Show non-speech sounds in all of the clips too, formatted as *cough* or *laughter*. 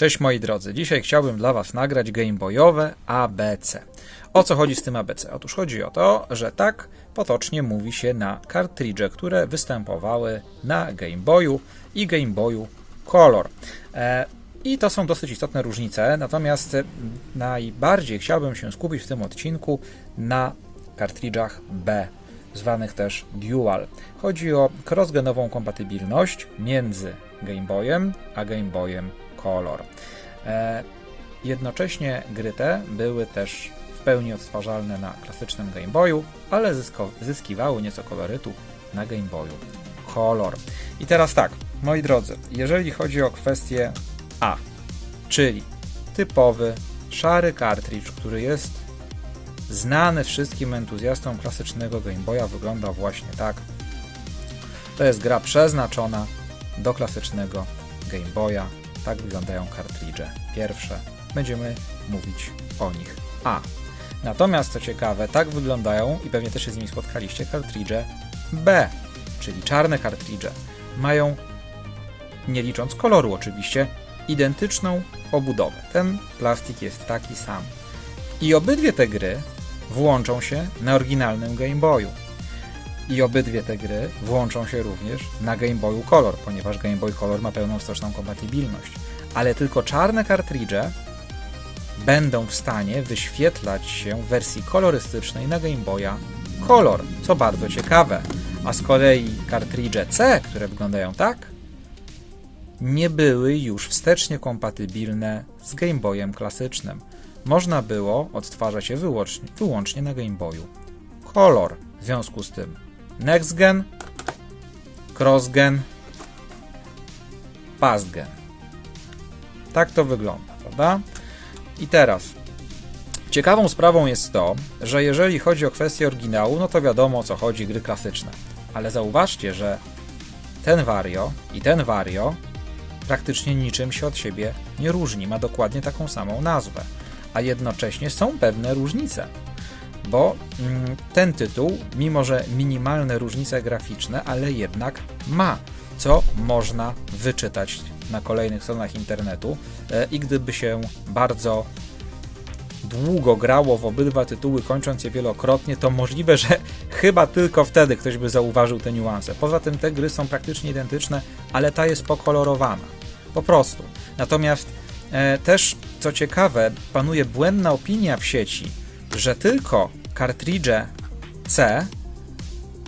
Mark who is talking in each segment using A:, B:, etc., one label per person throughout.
A: Cześć moi drodzy, dzisiaj chciałbym dla Was nagrać gameboyowe ABC. O co chodzi z tym ABC? Otóż chodzi o to, że tak potocznie mówi się na kartridże, które występowały na Game Boyu i Game Boyu Color. E, I to są dosyć istotne różnice, natomiast e, najbardziej chciałbym się skupić w tym odcinku na kartridżach B, zwanych też Dual. Chodzi o crossgenową kompatybilność między Game Boyem a Game Boyem Color. E, jednocześnie gry te były też w pełni odtwarzalne na klasycznym Game Boyu, ale zyskiwały nieco kolorytu na Game Boyu Color. I teraz tak, moi drodzy, jeżeli chodzi o kwestię A, czyli typowy szary kartridż, który jest znany wszystkim entuzjastom klasycznego Game Boya, wygląda właśnie tak. To jest gra przeznaczona do klasycznego Game Boya. Tak wyglądają kartridże pierwsze. Będziemy mówić o nich. A. Natomiast co ciekawe, tak wyglądają i pewnie też się z nimi spotkaliście kartridże B, czyli czarne kartridże. Mają, nie licząc koloru oczywiście, identyczną obudowę. Ten plastik jest taki sam. I obydwie te gry włączą się na oryginalnym Game Boyu. I obydwie te gry włączą się również na Game Boyu Color, ponieważ Game Boy Color ma pełną wsteczną kompatybilność. Ale tylko czarne kartridże będą w stanie wyświetlać się w wersji kolorystycznej na Game Boya Color, co bardzo ciekawe. A z kolei kartridże C, które wyglądają tak, nie były już wstecznie kompatybilne z Game Boyem klasycznym. Można było odtwarzać je wyłącznie, wyłącznie na Game Boyu Color. W związku z tym Next Gen, Cross Gen, Past Gen. Tak to wygląda, prawda? I teraz ciekawą sprawą jest to, że jeżeli chodzi o kwestię oryginału, no to wiadomo o co chodzi gry klasyczne. Ale zauważcie, że ten Wario i ten Wario praktycznie niczym się od siebie nie różni. Ma dokładnie taką samą nazwę. A jednocześnie są pewne różnice. Bo mm, ten tytuł, mimo że minimalne różnice graficzne, ale jednak ma, co można wyczytać na kolejnych stronach internetu. E, I gdyby się bardzo długo grało w obydwa tytuły, kończąc je wielokrotnie, to możliwe, że *laughs* chyba tylko wtedy ktoś by zauważył te niuanse. Poza tym te gry są praktycznie identyczne, ale ta jest pokolorowana. Po prostu. Natomiast e, też, co ciekawe, panuje błędna opinia w sieci, że tylko kartridże C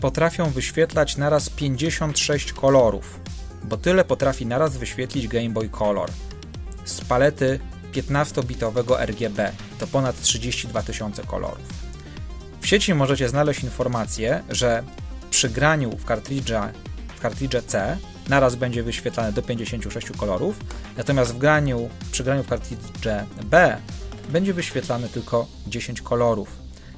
A: potrafią wyświetlać naraz 56 kolorów, bo tyle potrafi naraz wyświetlić Game Boy Color z palety 15-bitowego RGB to ponad 32 tysiące kolorów. W sieci możecie znaleźć informację, że przy graniu w kartridże, w kartridże C naraz będzie wyświetlane do 56 kolorów, natomiast w graniu, przy graniu w kartridże B będzie wyświetlane tylko 10 kolorów.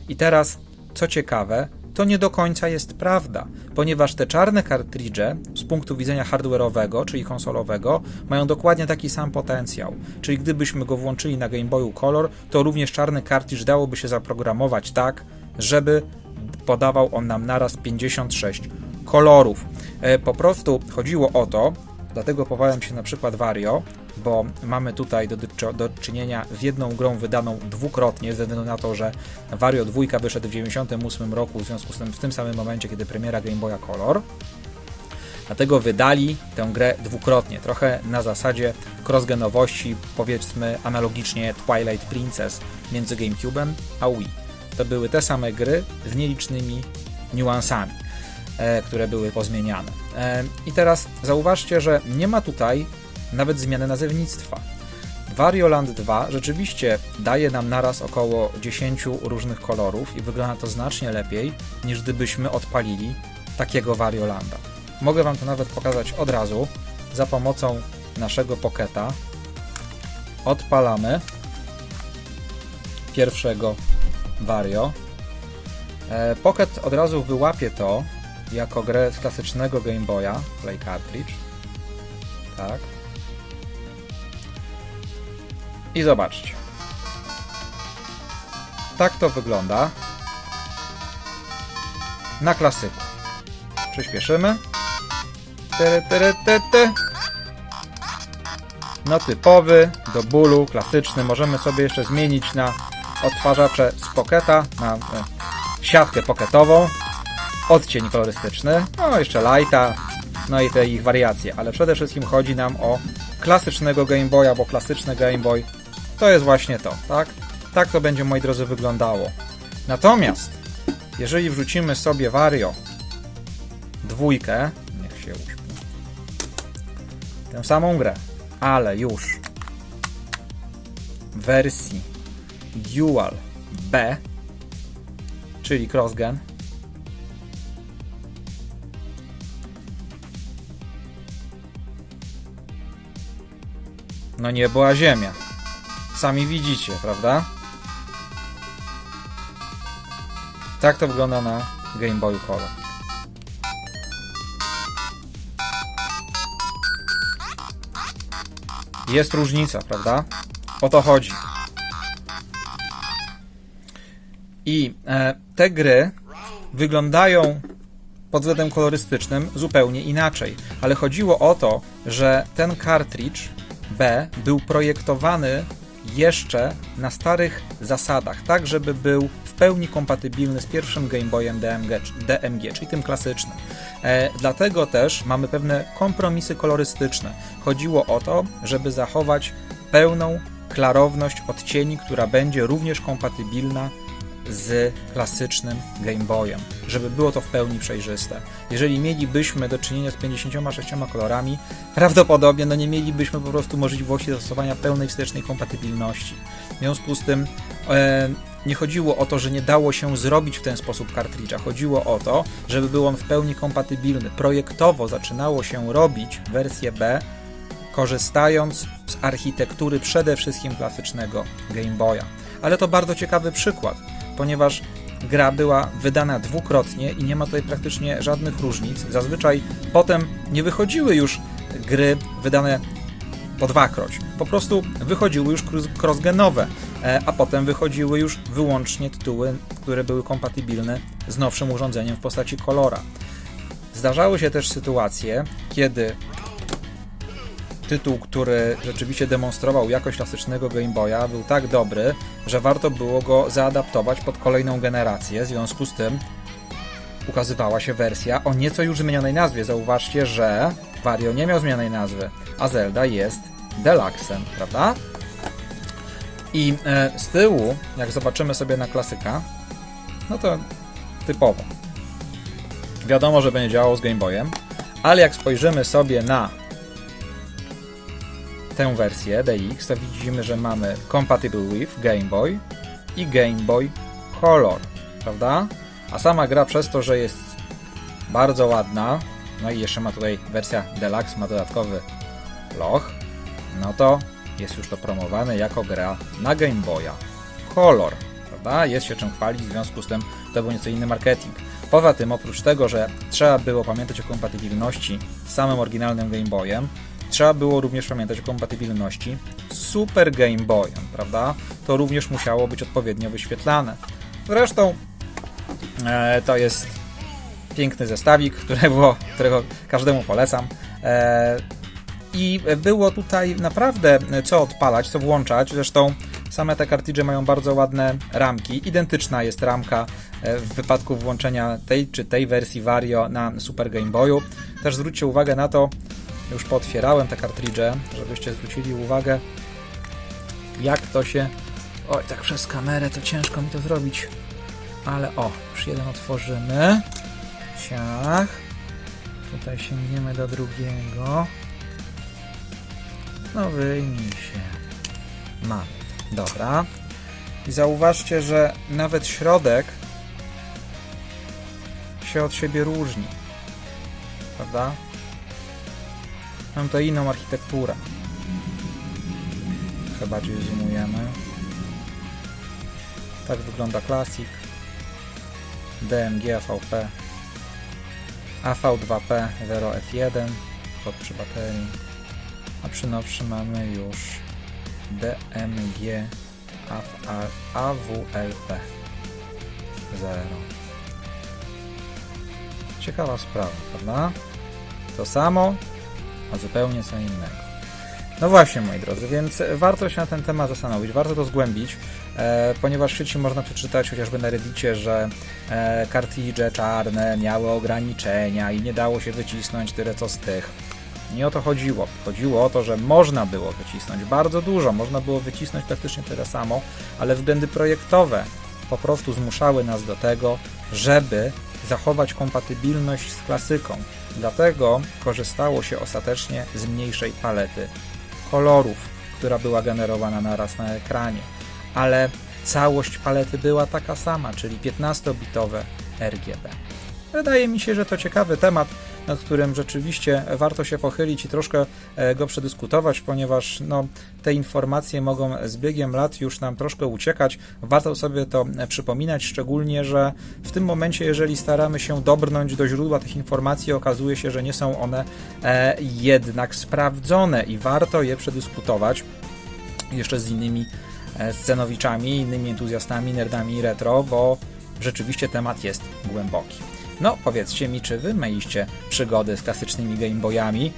A: I teraz, co ciekawe, to nie do końca jest prawda, ponieważ te czarne kartridże z punktu widzenia hardware'owego, czyli konsolowego, mają dokładnie taki sam potencjał. Czyli gdybyśmy go włączyli na Game Boyu Color, to również czarny kartridż dałoby się zaprogramować tak, żeby podawał on nam naraz 56 kolorów. E, Po prostu chodziło o to, dlatego powołałem się na przykład Wario, bo mamy tutaj do, do, czynienia z jedną grą wydaną dwukrotnie, ze względu na to, że Wario 2 wyszedł w 98 roku, w związku z tym w tym samym momencie, kiedy premiera Game Boya Color. Dlatego wydali tę grę dwukrotnie, trochę na zasadzie crossgenowości, powiedzmy analogicznie Twilight Princess między GameCube'em a Wii. To były te same gry z nielicznymi niuansami, e, które były pozmieniane. E, I teraz zauważcie, że nie ma tutaj nawet zmiany nazewnictwa. Wario Land 2 rzeczywiście daje nam naraz około 10 różnych kolorów i wygląda to znacznie lepiej niż gdybyśmy odpalili takiego Wario Landa. Mogę Wam to nawet pokazać od razu za pomocą naszego Pocketa. Odpalamy pierwszego Wario. E, Pocket od razu wyłapie to jako grę z klasycznego Game Boya Play Cartridge. Tak. I zobaczcie. Tak to wygląda na klasyku. Przyspieszymy. No typowy, do bólu, klasyczny. Możemy sobie jeszcze zmienić na odtwarzacze z Pocketa, na e, siatkę pocketową, odcień kolorystyczny, no jeszcze lighta, no i te ich wariacje, ale przede wszystkim chodzi nam o klasycznego Game Boya, bo klasyczny Game Boy to jest właśnie to, tak? Tak to będzie, moi drodzy, wyglądało. Natomiast, jeżeli wrzucimy sobie Wario dwójkę, niech się uśpi, tę samą grę, ale już wersji Dual B, czyli CrossGen, no nie była ziemia. Sami widzicie, prawda? Tak to wygląda na Game Boyu Color. Jest różnica, prawda? O to chodzi. I e, te gry wyglądają pod względem kolorystycznym zupełnie inaczej. Ale chodziło o to, że ten cartridge B był projektowany jeszcze na starych zasadach, tak żeby był w pełni kompatybilny z pierwszym Game Boyem DMG, DMG czyli tym klasycznym. E, dlatego też mamy pewne kompromisy kolorystyczne. Chodziło o to, żeby zachować pełną klarowność odcieni, która będzie również kompatybilna z klasycznym Game Boyem, żeby było to w pełni przejrzyste. Jeżeli mielibyśmy do czynienia z 56 kolorami, prawdopodobnie no nie mielibyśmy po prostu możliwości zastosowania pełnej wstecznej kompatybilności. W związku z tym e, nie chodziło o to, że nie dało się zrobić w ten sposób kartridża. Chodziło o to, żeby był on w pełni kompatybilny. Projektowo zaczynało się robić wersję B korzystając z architektury przede wszystkim klasycznego Game Boya. Ale to bardzo ciekawy przykład, ponieważ gra była wydana dwukrotnie i nie ma tutaj praktycznie żadnych różnic. Zazwyczaj potem nie wychodziły już gry wydane po dwakroć. Po prostu wychodziły już cross- crossgenowe, e, a potem wychodziły już wyłącznie tytuły, które były kompatybilne z nowszym urządzeniem w postaci kolora. Zdarzały się też sytuacje, kiedy tytuł, który rzeczywiście demonstrował jakość klasycznego Game Boya, był tak dobry, że warto było go zaadaptować pod kolejną generację. W związku z tym ukazywała się wersja o nieco już zmienionej nazwie. Zauważcie, że Wario nie miał zmienionej nazwy, a Zelda jest Deluxem, prawda? I e, z tyłu, jak zobaczymy sobie na klasyka, no to typowo. Wiadomo, że będzie działał z Game Boyem, ale jak spojrzymy sobie na tę wersję DX, to widzimy, że mamy Compatible with Game Boy i Game Boy Color, prawda? A sama gra przez to, że jest bardzo ładna, no i jeszcze ma tutaj wersja Deluxe, ma dodatkowy loch, no to jest już to promowane jako gra na Game Boya Color, prawda? Jest się czym chwalić, w związku z tym to był nieco inny marketing. Poza tym, oprócz tego, że trzeba było pamiętać o kompatybilności z samym oryginalnym Game Boyem, trzeba było również pamiętać o kompatybilności Super Game Boyem, prawda? To również musiało być odpowiednio wyświetlane. Zresztą e, to jest piękny zestawik, którego, którego każdemu polecam. E, I było tutaj naprawdę co odpalać, co włączać. Zresztą same te kartridże mają bardzo ładne ramki. Identyczna jest ramka e, w wypadku włączenia tej czy tej wersji Vario na Super Game Boyu. Też zwróćcie uwagę na to, już pootwierałem te kartridże, żebyście zwrócili uwagę, jak to się. Oj, tak przez kamerę to ciężko mi to zrobić. Ale o, już jeden otworzymy. Ciach. Tutaj sięgniemy do drugiego. No wyjmij się. Mamy. Dobra. I zauważcie, że nawet środek się od siebie różni. Prawda? Mam to inną architekturę. Trochę bardziej zoomujemy. Tak wygląda Classic. DMG AVP. AV2P 0F1 kod przy baterii. A przy nowszym mamy już DMG AWLP 0. Ciekawa sprawa, prawda? To samo, a zupełnie co innego. No właśnie, moi drodzy, więc warto się na ten temat zastanowić, warto to zgłębić, e, ponieważ w sieci można przeczytać chociażby na Reddicie, że e, kartridże czarne miały ograniczenia i nie dało się wycisnąć tyle co z tych. Nie o to chodziło. Chodziło o to, że można było wycisnąć bardzo dużo, można było wycisnąć praktycznie tyle samo, ale względy projektowe po prostu zmuszały nas do tego, żeby zachować kompatybilność z klasyką. Dlatego korzystało się ostatecznie z mniejszej palety kolorów, która była generowana naraz na ekranie, ale całość palety była taka sama, czyli 15-bitowe RGB. Wydaje mi się, że to ciekawy temat, nad którym rzeczywiście warto się pochylić i troszkę e, go przedyskutować, ponieważ no, te informacje mogą z biegiem lat już nam troszkę uciekać. Warto sobie to e, przypominać, szczególnie, że w tym momencie, jeżeli staramy się dobrnąć do źródła tych informacji, okazuje się, że nie są one e, jednak sprawdzone i warto je przedyskutować jeszcze z innymi scenowiczami, innymi entuzjastami, nerdami retro, bo rzeczywiście temat jest głęboki. No, powiedzcie mi, czy wy mieliście przygody z klasycznymi Game Boyami,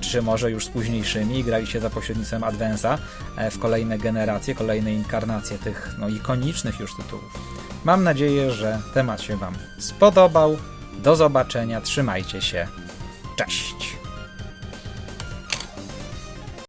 A: czy może już z późniejszymi, graliście za pośrednictwem Advance'a e, w kolejne generacje, kolejne inkarnacje tych no, ikonicznych już tytułów. Mam nadzieję, że temat się wam spodobał. Do zobaczenia, trzymajcie się. Cześć!